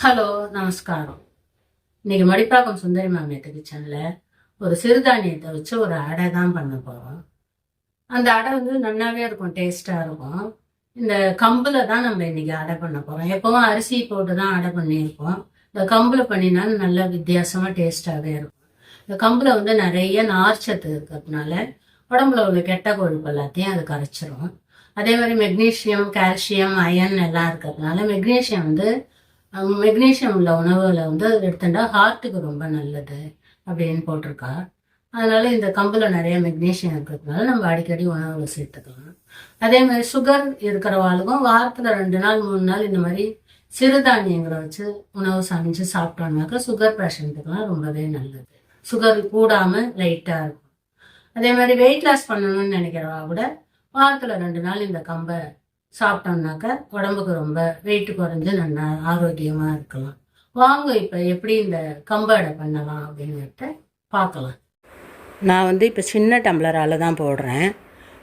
Hello நமஸ்காரம். இன்னைக்கு மடிப்பாக்கம் சுந்தரி மாமியார் கிச்சனில் ஒரு சிறுதானியத்தை வச்சு ஒரு அடை தான் பண்ண போகிறோம் அந்த அடை வந்து நல்லாவே இருக்கும் டேஸ்ட்டாக இருக்கும். இந்த கம்பில் தான் நம்ம இன்னைக்கு அடை பண்ண போகிறோம் எப்பவும் அரிசி போட்டு தான் அடை பண்ணியிருப்போம். இந்த கம்பில் பண்ணினாலும் நல்லா வித்தியாசமாக டேஸ்ட்டாகவே இருக்கும். இந்த கம்பில் வந்து நிறைய நார்ச்சத்து இருக்கிறதுனால உடம்புல உள்ள கெட்ட கொழுப்பு எல்லாத்தையும் அது கரைச்சிரும். அதே மாதிரி மெக்னீஷியம் கால்சியம் அயன் எல்லாம் இருக்கிறதுனால மெக்னீஷியம் வந்து மெக்னீஷியம் உள்ள உணவுகளை வந்து எடுத்துட்டா ஹார்ட்டுக்கு ரொம்ப நல்லது அப்படின்னு போட்டிருக்கா. அதனால் இந்த கம்பில் நிறைய மெக்னீஷியம் இருக்கிறதுனால நம்ம அடிக்கடி உணவுகளை சேர்த்துக்கலாம். அதே மாதிரி சுகர் இருக்கிறவாளுக்கும் வாரத்தில் ரெண்டு நாள் மூணு நாள் இந்த மாதிரி சிறுதானியங்களை வச்சு உணவு சமைச்சு சாப்பிட்டோம்னாக்கா சுகர் பேஷண்ட்டுக்கெல்லாம் ரொம்பவே நல்லது. சுகர் கூடாமல் லைட்டாக இருக்கும். அதே மாதிரி வெயிட் லாஸ் பண்ணணும்னு நினைக்கிறவா கூட வாரத்தில் ரெண்டு நாள் இந்த கம்பை சாப்பிட்டோம்னாக்க உடம்புக்கு ரொம்ப வெயிட் குறைஞ்சு நல்லா ஆரோக்கியமாக இருக்கலாம். வாங்க இப்போ எப்படி இந்த கம்பாடை பண்ணலாம் அப்படிங்கிறத பார்க்கலாம். நான் வந்து இப்போ சின்ன டம்ளரால் தான் போடுறேன்.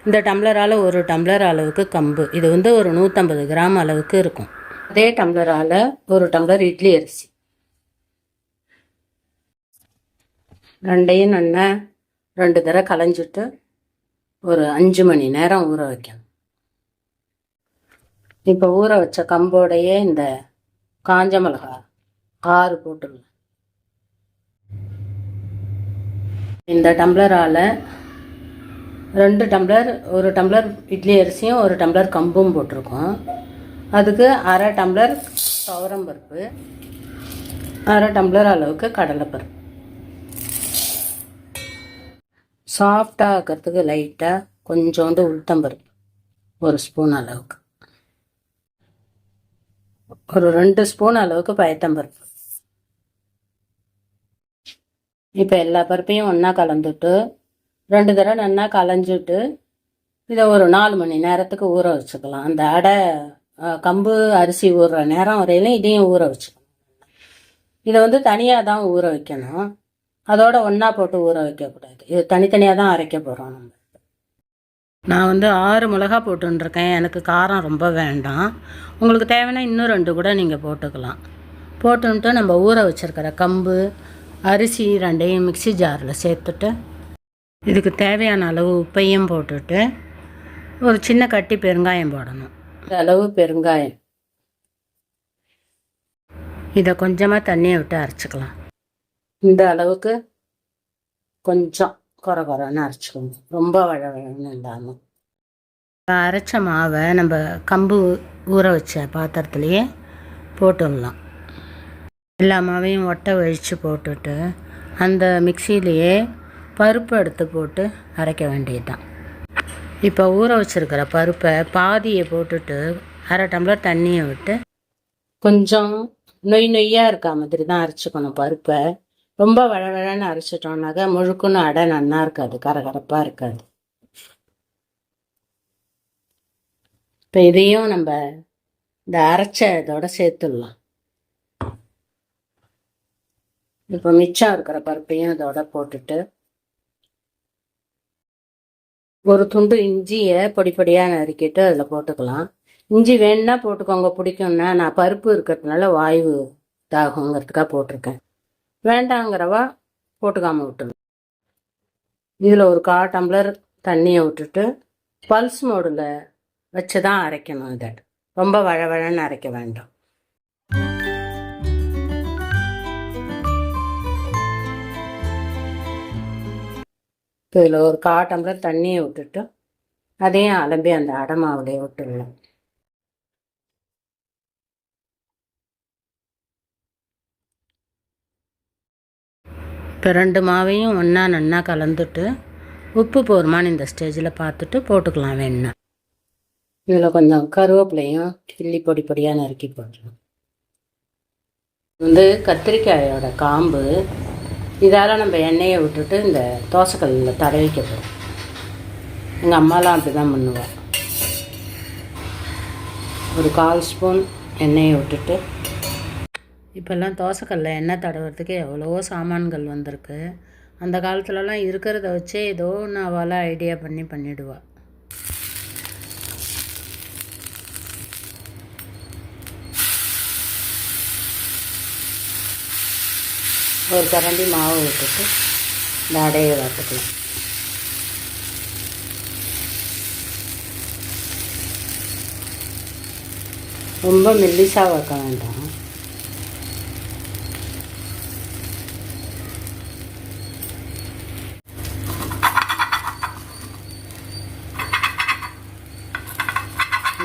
இந்த டம்ளரால் ஒரு டம்ளர் அளவுக்கு கம்பு. இது வந்து ஒரு நூற்றம்பது கிராம் அளவுக்கு இருக்கும். அதே டம்ளரால் ஒரு டம்ளர் இட்லி அரிசி. ரெண்டையும் நல்லா ரெண்டு தடவை களைஞ்சிட்டு ஒரு அஞ்சு மணி நேரம் ஊற வைக்கணும். இப்போ ஊற வச்ச கம்போடையே இந்த காஞ்ச மிளகா ஆறு போட்டுருங்க. இந்த டம்ளரால் ரெண்டு டம்ளர் ஒரு டம்ளர் இட்லி அரிசியும் ஒரு டம்ளர் கம்பும் போட்டிருக்கோம். அதுக்கு அரை டம்ளர் துவரம்பருப்பு அரை டம்ளர் அளவுக்கு கடலைப்பருப்பு. சாஃப்டாக ஆக்கிறதுக்கு லைட்டாக கொஞ்சோண்டு உளுத்தம்பருப்பு ஒரு ஸ்பூன் அளவுக்கு. ஒரு ரெண்டு ஸ்பூன் அளவுக்கு பயத்தம்பருப்பு இப்போ எல்லா பருப்பையும் ஒன்றா கலந்துட்டு ரெண்டு தடவை நல்லா கலைஞ்சிட்டு இதை ஒரு நாலு மணி நேரத்துக்கு ஊற வச்சுக்கலாம். அந்த அடை கம்பு அரிசி ஊறுற நேரம் வரையிலும் இதையும் ஊற வச்சுக்கணும். இதை வந்து தனியாக தான் ஊற வைக்கணும். அதோட ஒன்றா போட்டு ஊற வைக்கக்கூடாது. இது தனித்தனியாக தான் அரைக்க போகிறோம் நம்ம. நான் வந்து ஆறு மிளகா போட்டுருக்கேன் எனக்கு காரம் ரொம்ப வேண்டாம். உங்களுக்கு தேவைன்னா இன்னும் ரெண்டு கூட நீங்கள் போட்டுக்கலாம். போட்டுன்ட்டு நம்ம ஊற வச்சுருக்கிற கம்பு அரிசி ரெண்டையும் மிக்ஸி ஜாரில் சேர்த்துட்டு இதுக்கு தேவையான அளவு உப்பையும் போட்டுட்டு ஒரு சின்ன கட்டி பெருங்காயம் போடணும். இந்த அளவு பெருங்காயம். இதை கொஞ்சமாக தண்ணியை விட்டு அரைச்சிக்கலாம். இந்த அளவுக்கு கொஞ்சம். குறை குறைன்னு அரைச்சிக்கணும் ரொம்ப வழவழன்னு இல்லாமல் அரைச்ச மாவை நம்ம கம்பு ஊற வச்ச பாத்திரத்துலேயே போட்டுடலாம். எல்லா மாவையும் ஒட்டை வழித்து போட்டுட்டு அந்த மிக்சியிலேயே பருப்பு எடுத்து போட்டு அரைக்க வேண்டியதுதான். இப்போ ஊற வச்சிருக்கிற பருப்பை பாதியை போட்டுட்டு அரை டம்ளர் தண்ணியை விட்டு கொஞ்சம் நொய் நொய்யாக இருக்கா மாதிரி தான் அரைச்சிக்கணும் பருப்பை. ரொம்ப வழவழன்னு அரைச்சிட்டோம்னாக்கா முழுக்குன்னு அடை நன்னா இருக்காது கரகரப்பாக இருக்காது. இப்போ இதையும் நம்ம இந்த அரைச்ச இதோட சேர்த்துடலாம். இப்போ மிச்சம் இருக்கிற பருப்பையும் இதோட போட்டுட்டு ஒரு துண்டு இஞ்சியை பொடி பொடியாக நறுக்கிட்டு அதில் போட்டுக்கலாம். இஞ்சி வேணுன்னா போட்டுக்கோங்க பிடிக்கும்னா. நான் பருப்பு இருக்கிறதுனால வாயு தாகுங்கிறதுக்காக போட்டிருக்கேன். வேண்டாங்கிறவா போட்டுக்காம விட்டுருவேன் இதில் ஒரு கா டம்ளர் தண்ணியை விட்டுட்டு பல்ஸ் மோடில் வச்சு தான் அரைக்கணும் இதை. ரொம்ப வழவழன்னு அரைக்க வேண்டாம். இப்போ இதில் ஒரு கா டம்ளர் தண்ணியை விட்டுட்டு அதையும் அலம்பி அந்த அடை விட்டுடலாம். இப்போ ரெண்டு மாவையும் ஒன்றா நன்னா கலந்துட்டு உப்பு போருமான்னு இந்த ஸ்டேஜில் பார்த்துட்டு போட்டுக்கலாம் வேணும்னா இதில் கொஞ்சம் கருவேப்பிலையும் கிள்ளி பொடி பொடியாக நறுக்கி போட்டுருவோம் வந்து கத்திரிக்காயோட காம்பு இதால் நம்ம எண்ணெயை விட்டுட்டு இந்த தோசைக்கல்லில் தடவிக்க போகிறோம் எங்கள் அம்மாலாம் அப்படி தான் பண்ணுவோம் ஒரு கால் ஸ்பூன் எண்ணெயை விட்டுட்டு இப்போல்லாம் தோசைக்கல்ல எண்ணெய் தடவுறதுக்கு எவ்வளோ சாமான்கள் வந்திருக்கு. அந்த காலத்துலலாம் இருக்கிறத வச்சே ஏதோ ஒன்று அவளாக ஐடியா பண்ணி பண்ணிவிடுவாள் ஒரு கரண்டி மாவு விட்டுட்டு இந்த அடையை வறுத்துக்கலாம் ரொம்ப மெல்லிசாக வைக்க வேண்டாம்.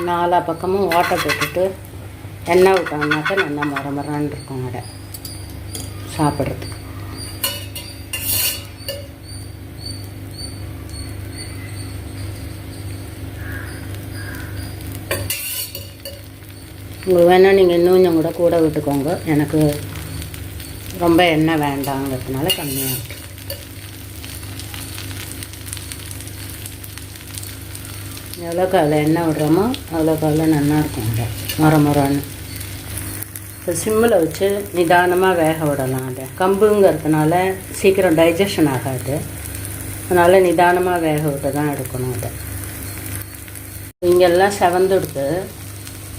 நாலா பக்கமும் ஓட்டை போட்டுட்டு எண்ணெய் விட்டோம்னாக்கா நல்லா மர மரன்னு இருக்கும் வடை சாப்பிட்றதுக்கு. உங்களுக்கு வேணால் நீங்கள் இன்னும் கொஞ்சம் கூட கூட விட்டுக்கோங்க. எனக்கு ரொம்ப எண்ணெய் வேண்டாங்கிறதுனால கம்மியாக இருக்குது எவ்வளோக்கு அதில் எண்ணெய் விடுறோமோ அவ்வளோக்கு அவ்வளோ நல்லா அதை மொர மொரன்னு இப்போ சிம்மில் வச்சு நிதானமாக வேக விடலாம் அதை. கம்புங்கிறதுனால சீக்கிரம் டைஜஷன் ஆகாது. அதனால் நிதானமாக வேக விட்டு தான் எடுக்கணும் அதை. இங்கெல்லாம் செவந்துடுத்து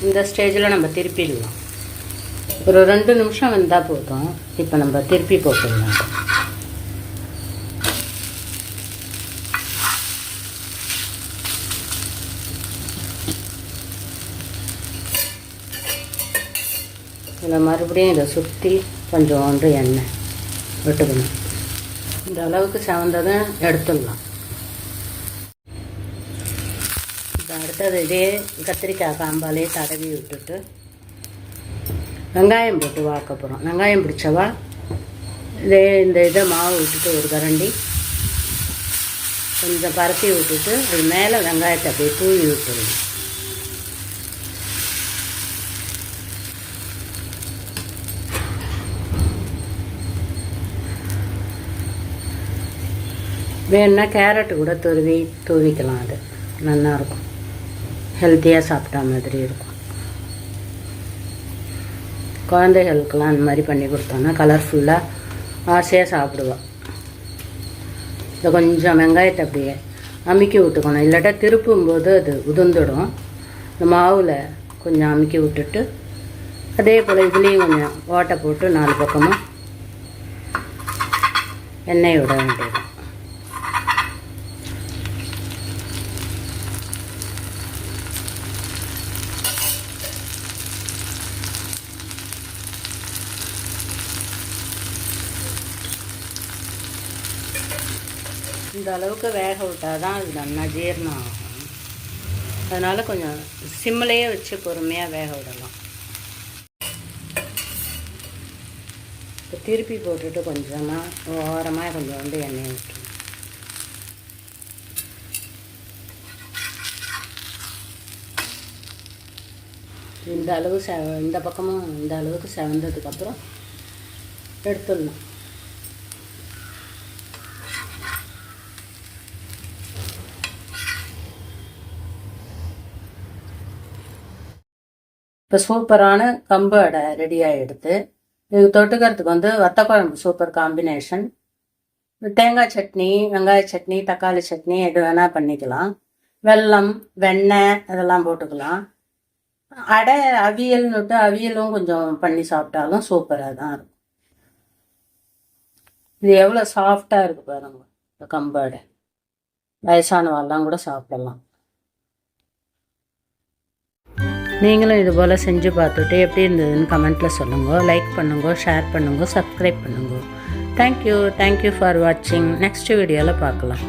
இந்த ஸ்டேஜில் நம்ம திருப்பிடலாம். ஒரு ரெண்டு நிமிஷம் வந்தால் போதும். இப்போ நம்ம திருப்பி போட்டுடலாம். இதில் மறுபடியும் இதை சுற்றி கொஞ்சோண்டு எண்ணெய் விட்டுக்கணும். இந்த அளவுக்கு சவந்ததும் எடுத்துடலாம். இப்போ அடுத்தது இதே கத்திரிக்காய் காம்பாலே தடவி விட்டுட்டு வெங்காயம் போட்டு வாக்க போகிறோம் வெங்காயம் பிடிச்சவா? இதே இந்த இதை மாவு விட்டுட்டு ஒரு கரண்டி கொஞ்சம் பரப்பி விட்டுட்டு அது மேலே வெங்காயத்தை அப்படியே தூவி விட்டுருவோம் வேணுன்னா கேரட்டு கூட துருவி தூவிக்கலாம் அது. நல்லாயிருக்கும் ஹெல்த்தியாக சாப்பிட்டா மாதிரி இருக்கும். குழந்தைகளுக்கெல்லாம் அந்த மாதிரி பண்ணி கொடுத்தோன்னா கலர்ஃபுல்லாக ஆசையாக சாப்பிடுவோம் இதை கொஞ்சம் வெங்காயத்தை அப்படியே அமுக்கி விட்டுக்கணும். இல்லாட்டா திருப்பும்போது அது உதிர்ந்துடும். இந்த மாவில் கொஞ்சம் அமுக்கி விட்டுட்டு அதே போல் இதுலேயும் கொஞ்சம் ஓட்டை போட்டு நாலு பக்கமும் எண்ணெய் விட வேண்டியது இந்த அளவுக்கு வேக விட்டால் தான் அது நல்லா ஜீரணம் ஆகும் அதனால் கொஞ்சம் சிம்மிலையே வச்சு பொறுமையாக வேக விடலாம். இப்போ திருப்பி போட்டுட்டு கொஞ்சமாக ஓரமாக கொஞ்சம் வந்து எண்ணெய் விட்டுருணும் இந்த அளவு செ இந்த பக்கமும் இந்த அளவுக்கு செவந்ததுக்கப்புறம் எடுத்துடணும். இப்போ சூப்பரான கம்பு அடை ரெடி ஆகிடுது இது தொட்டுக்கிறதுக்கு வந்து வத்த குழம்பு சூப்பர் காம்பினேஷன் தேங்காய் சட்னி வெங்காய சட்னி தக்காளி சட்னி எது வேணால் பண்ணிக்கலாம். வெல்லம் வெண்ணெய் அதெல்லாம் போட்டுக்கலாம். அடை அவியல்னுட்டு அவியலும் கொஞ்சம் பண்ணி சாப்பிட்டாலும் சூப்பராக தான் இருக்கும். இது எவ்வளோ சாஃப்டாக இருக்குது பாருங்க இந்த கம்பு அடை. வயசானவெல்லாம் கூட சாப்பிடலாம். நீங்களும் இது போல் செஞ்சு பார்த்துட்டு எப்படி இருந்ததுன்னு கமெண்ட்டில் சொல்லுங்கள் லைக் பண்ணுங்க ஷேர் பண்ணுங்க சப்ஸ்கிரைப் பண்ணுங்க. Thank you thank you for வாட்சிங் நெக்ஸ்ட் வீடியோவில் பார்க்கலாம்.